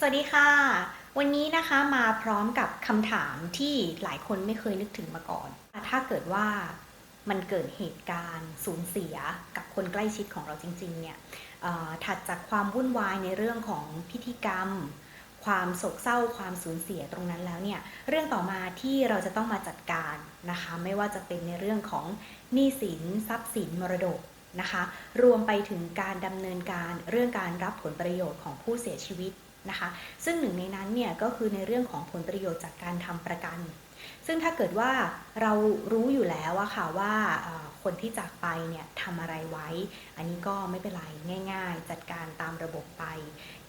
สวัสดีค่ะ วันนี้นะคะมาพร้อมกับคำถามที่หลายคนไม่เคยนึกถึงมาก่อน ถ้าเกิดว่ามันเกิดเหตุการณ์สูญเสียกับคนใกล้ชิดของเราจริงๆเนี่ยถัดจากความวุ่นวายในเรื่องของพิธีกรรม ความโศกเศร้าความสูญเสียตรงนั้นแล้วเนี่ยเรื่องต่อมาที่เราจะต้องมาจัดการนะคะ ไม่ว่าจะเป็นในเรื่องของหนี้สินทรัพย์สินมรดกนะคะ รวมไปถึงการดำเนินการเรื่องการรับผลประโยชน์ของผู้เสียชีวิต นะคะซึ่งหนึ่งในนั้นเนี่ยก็คือในเรื่องของผลประโยชน์จากการทำประกัน ซึ่งถ้าเกิดว่าเรารู้อยู่แล้วอะค่ะว่าคนที่จากไปเนี่ยทำอะไรไว้ อันนี้ก็ไม่เป็นไรง่าย ๆ จัดการตามระบบไป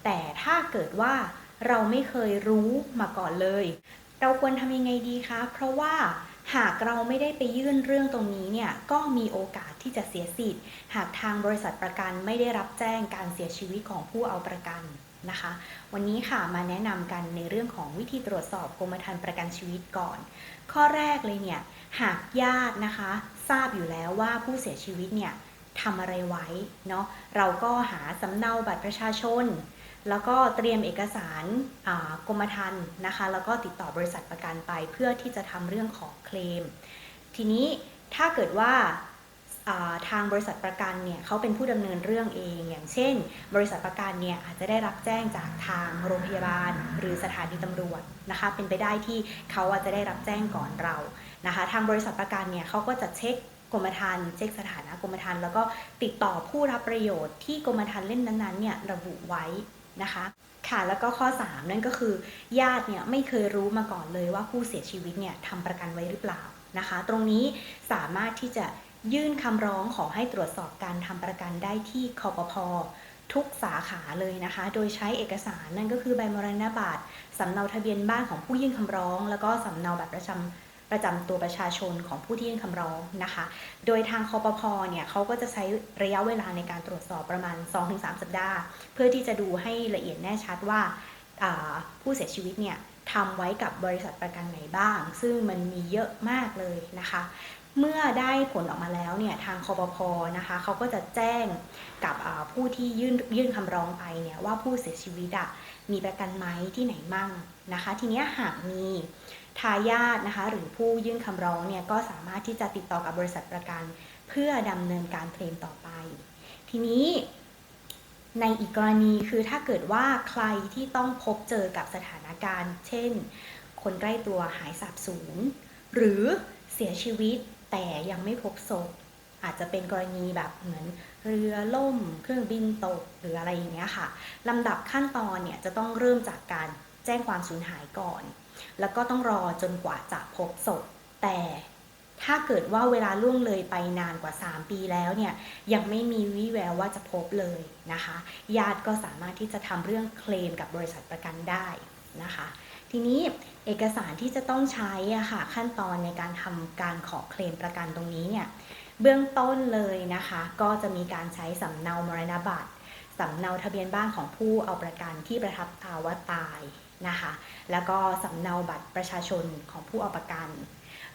แต่ถ้าเกิดว่าเราไม่เคยรู้มาก่อนเลย เราควรทำยังไงดีคะ เพราะว่าหากเราไม่ได้ไปยื่นเรื่องตรงนี้เนี่ยก็มีโอกาสที่จะเสียสิทธิ์ หากทางบริษัทประกันไม่ได้รับแจ้งการเสียชีวิตของผู้เอาประกัน นะคะ วันนี้ค่ะมาแนะนำกันในเรื่องของวิธีตรวจสอบกรมธรรม์ประกันชีวิตก่อน ข้อแรกเลยเนี่ยหากญาตินะคะ ทราบอยู่แล้วว่าผู้เสียชีวิตเนี่ยทำอะไรไว้เนาะเราก็หาสำเนาบัตรประชาชน แล้วก็เตรียมเอกสารกรมธรรม์นะคะ แล้วก็ติดต่อบริษัทประกันไปเพื่อที่จะทำเรื่องของเคลม ทีนี้ถ้าเกิดว่า ทางบริษัทประกันเนี่ยเขาเป็นผู้ดำเนินเรื่องเอง อย่างเช่น บริษัทประกันเนี่ยอาจจะได้รับแจ้งจากทางโรงพยาบาล หรือสถานีตำรวจนะคะ เป็นไปได้ที่เขาอาจจะได้รับแจ้งก่อนเรานะคะ ทางบริษัทประกันเนี่ยเขาก็จะเช็คกรมธรรม์เช็คสถานะกรมธรรม์แล้วก็ติดต่อผู้รับประโยชน์ที่กรมธรรม์เล่มนั้นๆเนี่ยระบุไว้นะคะค่ะแล้วก็ข้อ 3 นั่นก็คือ ญาติเนี่ยไม่เคยรู้มาก่อนเลยว่าผู้เสียชีวิตเนี่ยทำประกันไว้หรือเปล่านะคะ ตรงนี้สามารถที่จะ ยื่นคำร้องขอให้ตรวจสอบการทำประกันได้ที่คอปพทุกสาขาเลยนะคะ โดยใช้เอกสารนั่นก็คือใบมรณบัตรสำเนาทะเบียนบ้านของผู้ยื่นคำร้อง แล้วก็สำเนาบัตรประจำประจำตัวประชาชนของผู้ที่ยื่นคำร้องนะคะ โดยทางคอปพเนี่ยเขาก็จะใช้ระยะเวลาในการตรวจสอบประมาณ 2-3 สัปดาห์ เพื่อที่จะดูให้ละเอียดแน่ชัดว่าอ่าผู้เสียชีวิตเนี่ยทำไว้กับบริษัทประกันไหนบ้าง ซึ่งมันมีเยอะมากเลยนะคะ เมื่อได้ผลออกมาแล้วเนี่ยทางคอปพนะคะเขาก็จะแจ้งกับผู้ที่ยื่นยื่นคำร้องไปเนี่ยว่าผู้เสียชีวิตอะมีประกันไหมที่ไหนมั่งนะคะ ทีนี้หากมีทายาทนะคะหรือผู้ยื่นคำร้องเนี่ยก็สามารถที่จะติดต่อกับบริษัทประกัน เพื่อดำเนินการเคลมต่อไป ทีนี้ในอีกกรณีคือถ้าเกิดว่าใครที่ต้องพบเจอกับสถานการณ์ เช่น คนใกล้ตัวหายสาบสูญหรือเสียชีวิต แต่ยังไม่พบศพอาจจะเป็นกรณีแบบเหมือนเรือล่ม เครื่องบินตกหรืออะไรอย่างเงี้ยค่ะลำดับขั้นตอนเนี่ยจะต้องเริ่มจากการแจ้งความสูญหายก่อน แล้วก็ต้องรอจนกว่าจะพบศพ แต่ถ้าเกิดว่าเวลาล่วงเลยไปนานกว่า 3 ปีแล้วเนี่ยยังไม่มีวี่แววว่าจะพบเลยนะคะ ญาติก็สามารถที่จะทำเรื่องเคลมกับบริษัทประกันได้นะคะ ทีนี้เอกสารที่จะต้องใช้อะค่ะขั้นตอนในการทำการขอเคลมประกันตรงนี้เนี่ยเบื้องต้นเลยนะคะ ก็จะมีการใช้สำเนามรณบัตรสำเนาทะเบียนบ้านของผู้เอาประกันที่ประทับตาว่าตายนะคะ แล้วก็สำเนาบัตรประชาชนของผู้เอาประกัน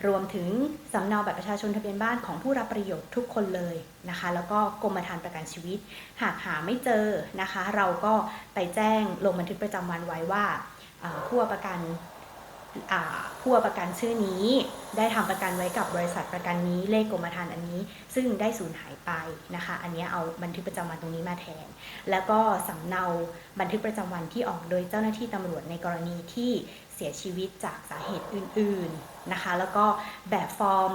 รวมถึงสำเนาบัตรประชาชนทะเบียนบ้านของผู้รับประโยชน์ทุกคนเลยนะคะ แล้วก็กรมธรรม์ประกันชีวิต หากหาไม่เจอนะคะ เราก็ไปแจ้งลงบันทึกประจำวันไว้ว่า ผู้อประกันอ่าผู้เอประกันชื่อนี้ ได้ทำประกันไว้กับบริษัทประกันนี้เลขกรมธรรม์อันนี้ ซึ่งได้สูญหายไปนะคะ อันนี้เอาบันทึกประจำวันตรงนี้มาแทน แล้วก็สำเนาบันทึกประจำวันที่ออกโดยเจ้าหน้าที่ตำรวจในกรณีที่เสียชีวิตจากสาเหตุอื่น ๆนะคะ แล้วก็แบบฟอร์ม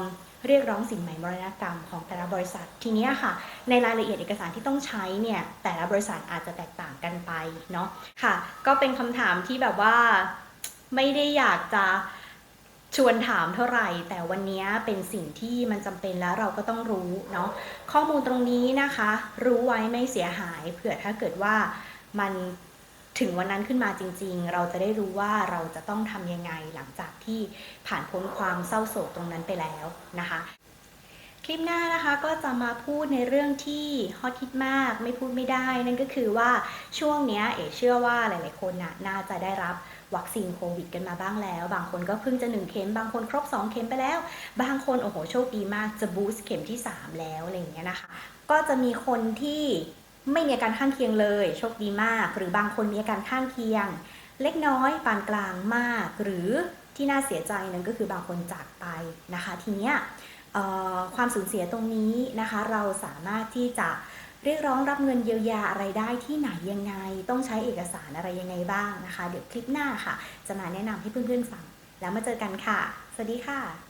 เรียกร้องสินใหม่มรณกรรมของแต่ละบริษัท ทีนี้ค่ะ ในรายละเอียดเอกสารที่ต้องใช้เนี่ยแต่ละบริษัทอาจจะแตกต่างกันไปเนาะค่ะ ก็เป็นคำถามที่แบบว่าไม่ได้อยากจะชวนถามเท่าไหร่ แต่วันนี้เป็นสิ่งที่มันจำเป็นแล้วเราก็ต้องรู้เนาะข้อมูลตรงนี้นะคะ รู้ไว้ไม่เสียหายเผื่อถ้าเกิดว่ามัน ถึงวันนั้นขึ้นมาจริง ๆ เราจะได้รู้ว่าเราจะต้องทำยังไงหลังจากที่ผ่านพ้นความเศร้าโศกตรงนั้นไปแล้วนะคะ คลิปหน้านะคะก็จะมาพูดในเรื่องที่ฮอตฮิตมากไม่พูดไม่ได้ นั่นก็คือว่าช่วงนี้เอ๋เชื่อว่าหลาย ๆ คนน่ะน่าจะได้รับวัคซีนโควิดกันมาบ้างแล้ว บางคนก็เพิ่งจะหนึ่งเข็ม บางคนครบ 2 เข็มไปแล้ว บางคนโอ้โหโชคดีมากจะบูสต์เข็มที่ 3 แล้วอะไรอย่างเงี้ยนะคะ ก็จะมีคนที่ ไม่มีอาการข้างเคียงเลย โชคดีมาก หรือบางคนมีอาการข้างเคียง เล็กน้อยปานกลางมาก หรือที่น่าเสียใจนั้นก็คือบางคนจากไปนะคะ ทีเนี้ยความสูญเสียตรงนี้นะคะ เราสามารถที่จะเรียกร้องรับเงินเยียวยาอะไรได้ที่ไหนยังไง ต้องใช้เอกสารอะไรยังไงบ้างนะคะ เดี๋ยวคลิปหน้าค่ะ จะมาแนะนำให้เพื่อนๆฟัง แล้วมาเจอกันค่ะ สวัสดีค่ะ